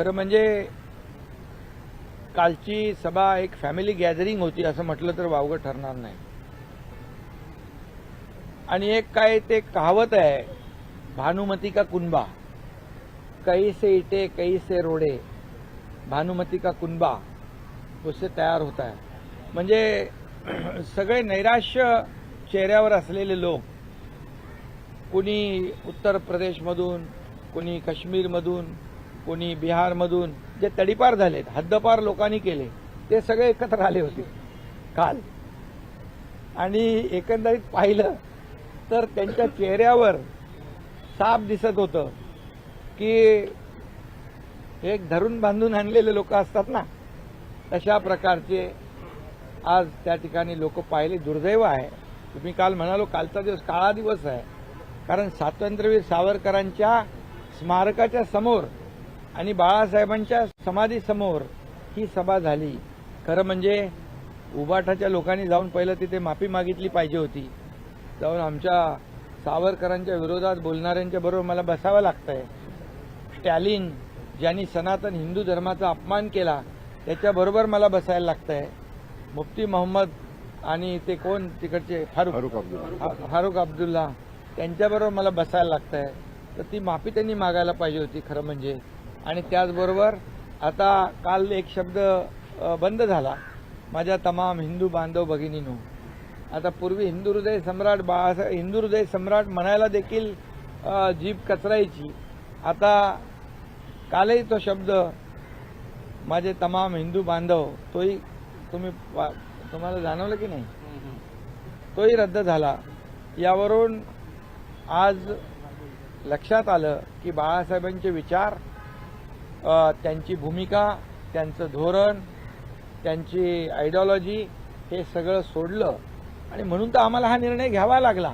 खरं म्हणजे कालची सभा एक फॅमिली गॅदरिंग होती असं म्हटलं तर वावगं ठरणार नाही. आणि एक काय ते कहावत आहे भानुमती का कुंबा? कई से इटे कई से रोडे? भानुमती का कुंबा? उससे तयार होता आहे म्हणजे सगळे नैराश्य चेहऱ्यावर असलेले लोक कुणी उत्तर प्रदेशमधून कुणी काश्मीरमधून कोणी बिहारमधून जे तडीपार झालेत हद्दपार लोकांनी केले ते सगळे एकत्र आले होते. काल. आणि एकंदरीत पाहिलं तर त्यांच्या चेहऱ्यावर साफ दिसत होतं की एक धरून बांधून आणलेले लोक असतात ना तशा प्रकारचे आज त्या ठिकाणी लोक पाहिले. दुर्दैव आहे. तुम्ही काल म्हणालो कालचा दिवस काळा दिवस आहे. कारण स्वातंत्र्यवीर सावरकरांच्या स्मारकाच्या समोर आणि बाळासाहेबांच्या समाधीसमोर ही सभा झाली. खरं म्हणजे उबाठाच्या लोकांनी जाऊन पहिलं तिथे माफी मागितली पाहिजे होती. जाऊन आमच्या सावरकरांच्या विरोधात बोलणाऱ्यांच्या बरोबर मला बसावं लागतंय. स्टॅलिन ज्यांनी सनातन हिंदू धर्माचा अपमान केला त्याच्याबरोबर मला बसायला लागतंय. मुफ्ती मोहम्मद आणि ते कोण? तिकडचे फारुख. फारुख अब्दुल्ला. फा- फारुख अब्दुल्ला. त्यांच्याबरोबर मला बसायला लागतंय. तर ती माफी त्यांनी मागायला पाहिजे होती खरं म्हणजे. आणि त्याचबरोबर आता काल एक शब्द बंद झाला. माझ्या तमाम हिंदू बांधव भगिनीनो आता पूर्वी हिंदू हृदय सम्राट बाळासाहेब हिंदू हृदय सम्राट म्हणायला देखील जीभ कचरायची. आता कालही तो शब्द माझे तमाम हिंदू बांधव तोही तुम्ही तुम्हाला जाणवलं की नाही? तोही रद्द झाला. यावरून आज लक्षात आलं की बाळासाहेबांचे विचार त्यांची भूमिका त्यांचं धोरण त्यांची आयडिओलॉजी हे सगळं सोडलं. आणि म्हणून तर आम्हाला हा निर्णय घ्यावा लागला.